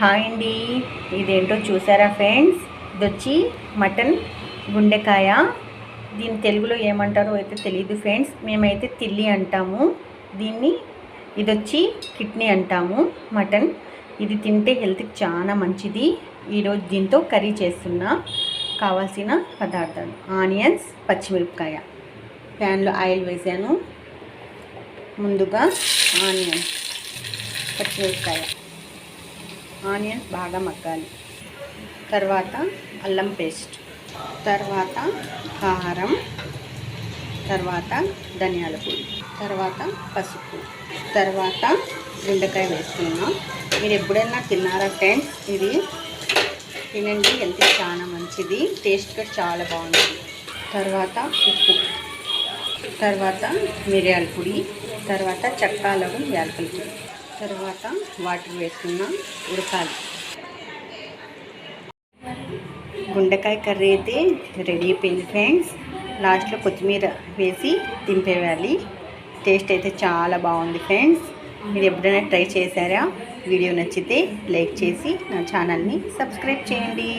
Hi అండి. ఇదేంటో చూసారా ఫ్రెండ్స్? ఇది వచ్చి మటన్ గుండెకాయ. దీని తెలుగులో ఏమంటారో అయితే తెలియదు ఫ్రెండ్స్. మేమైతే తిల్లి అంటాము. దీన్ని ఇది వచ్చి కిడ్నీ అంటాము. మటన్. ఇది తింటే హెల్త్కి చాలా మంచిది. ఈరోజు దీంతో కర్రీ చేస్తున్నా. కావాల్సిన పదార్థాలు. ఆనియన్స్ పచ్చిమిరపకాయ. ప్యాన్లో ఆయిల్ వేసాను. ముందుగా ఆనియన్స్ పచ్చిమిరపకాయ. ఆనియన్స్ బాగా మగ్గాలి. తర్వాత అల్లం పేస్ట్ తర్వాత కారం తర్వాత ధనియాల పొడి తర్వాత పసుపు తర్వాత గుండెకాయ వేసుకున్నాం మీరు ఎప్పుడైనా తిన్నారా ఫ్రెండ్స్? ఇది తినండి హెల్త్ చాలా మంచిది. టేస్ట్ కూడా చాలా బాగుంటుంది తర్వాత ఉప్పు తర్వాత మిరియాల పొడి తర్వాత చక్కాలకు యాలకల పొడి. తర్వాత వాటర్ వేసుకున్న ఉడకాలి. గుండెకాయ కర్రీ అయితే రెడీ అయిపోయింది ఫ్రెండ్స్. లాస్ట్లో కొత్తిమీర వేసి దింపేయాలి. టేస్ట్ అయితే చాలా బాగుంది ఫ్రెండ్స్. మీరు ఎప్పుడైనా ట్రై చేశారా? వీడియో నచ్చితే లైక్ చేసి నా ఛానల్ని సబ్స్క్రైబ్ చేయండి.